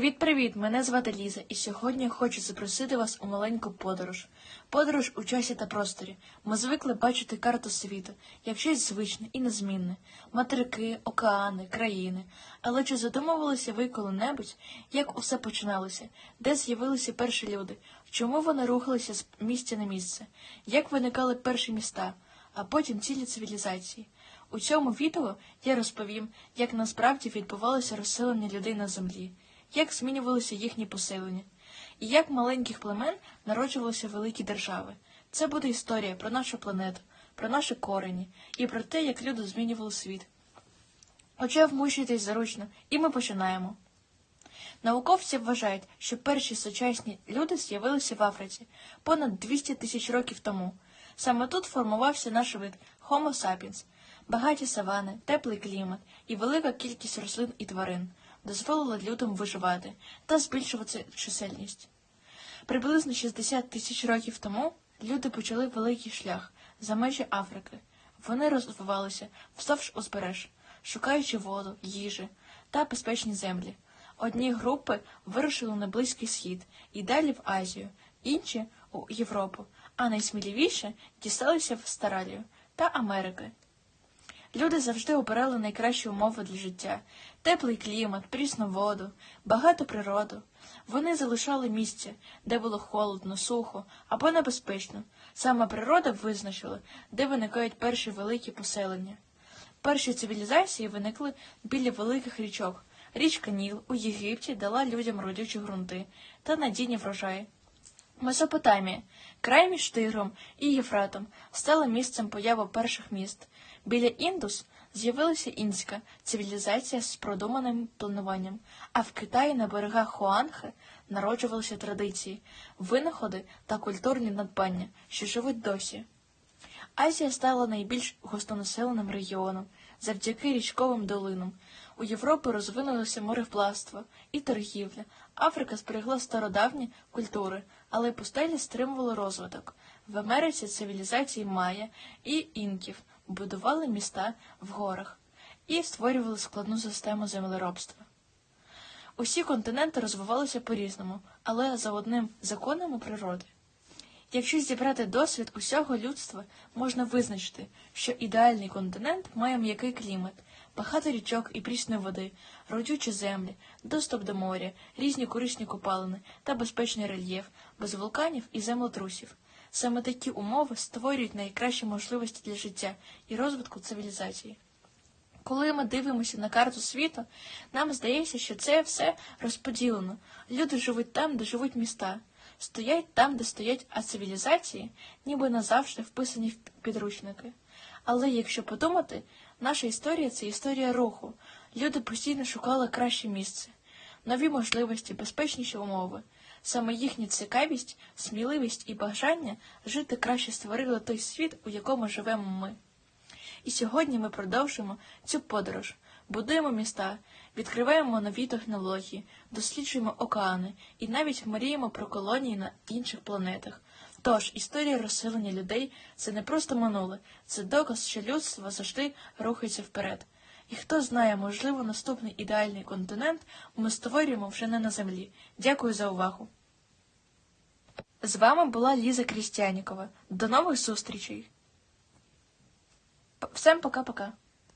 Привіт-привіт! Мене звати Ліза, і сьогодні хочу запросити вас у маленьку подорож. Подорож у часі та просторі. Ми звикли бачити карту світу, як щось звичне і незмінне, материки, океани, країни. Але чи задумувалися ви коли-небудь, як усе починалося, де з'явилися перші люди, чому вони рухалися з місця на місце, як виникали перші міста, а потім цілі цивілізації? У цьому відео я розповім, як насправді відбувалося розселення людей на землі як змінювалися їхні поселення, і як маленьких племен народжувалися великі держави. Це буде історія про нашу планету, про наші корені і про те, як люди змінювали світ. Отже, вмущуйтесь заручно, і ми починаємо. Науковці вважають, що перші сучасні люди з'явилися в Африці понад 200 тисяч років тому. Саме тут формувався наш вид Homo sapiens, багаті савани, теплий клімат і велика кількість рослин і тварин дозволила людям виживати та збільшувати чисельність. Приблизно 60 тисяч років тому люди почали великий шлях за межі Африки. Вони розвивалися вздовж узбереж, шукаючи воду, їжі та безпечні землі. Одні групи вирушили на Близький Схід і далі в Азію, інші у Європу, а найсміливіше дісталися в Старалію та Америки. Люди завжди обирали найкращі умови для життя теплий клімат, прісну воду, багату природу. Вони залишали місце, де було холодно, сухо або небезпечно. Саме природа визначила, де виникають перші великі поселення. Перші цивілізації виникли біля великих річок. Річка Ніл у Єгипті дала людям родючі ґрунти та надійні врожаї. Месопотамія, край між Тигром і Єфратом, стала місцем появи перших міст. Біля Індус з'явилася інська цивілізація з продуманим плануванням, а в Китаї на берегах Хуанхе народжувалися традиції, винаходи та культурні надбання, що живуть досі. Азія стала найбільш густонаселеним регіоном завдяки річковим долинам. У Європі розвинулося мореплавство і торгівля. Африка зберегла стародавні культури, але пустелі стримували розвиток. В Америці цивілізації Майя і інків будували міста в горах і створювали складну систему землеробства. Усі континенти розвивалися по-різному, але за одним законом природи. Якщо зібрати досвід усього людства, можна визначити, що ідеальний континент має м'який клімат, багато річок і прісної води, родючі землі, доступ до моря, різні корисні копалини та безпечний рельєф, без вулканів і землетрусів. Саме такі умови створюють найкращі можливості для життя і розвитку цивілізації. Коли ми дивимося на карту світу, нам здається, що це все розподілено. Люди живуть там, де живуть міста, стоять там, де стоять, а цивілізації ніби назавжди вписані в підручники. Але якщо подумати, наша історія це історія руху. Люди постійно шукали краще місце, нові можливості, безпечніші умови. Саме їхня цікавість, сміливість і бажання жити краще створили той світ, у якому живемо ми. І сьогодні ми продовжуємо цю подорож, будуємо міста, відкриваємо нові технології, досліджуємо океани і навіть мріємо про колонії на інших планетах. Тож історія розселення людей це не просто минуле, це доказ, що людство завжди рухається вперед. І хто знає, можливо, наступний ідеальний континент ми створюємо вже не на землі. Дякую за увагу. З вами була Ліза Крістянікова. До нових зустрічей. Всем пока-пока.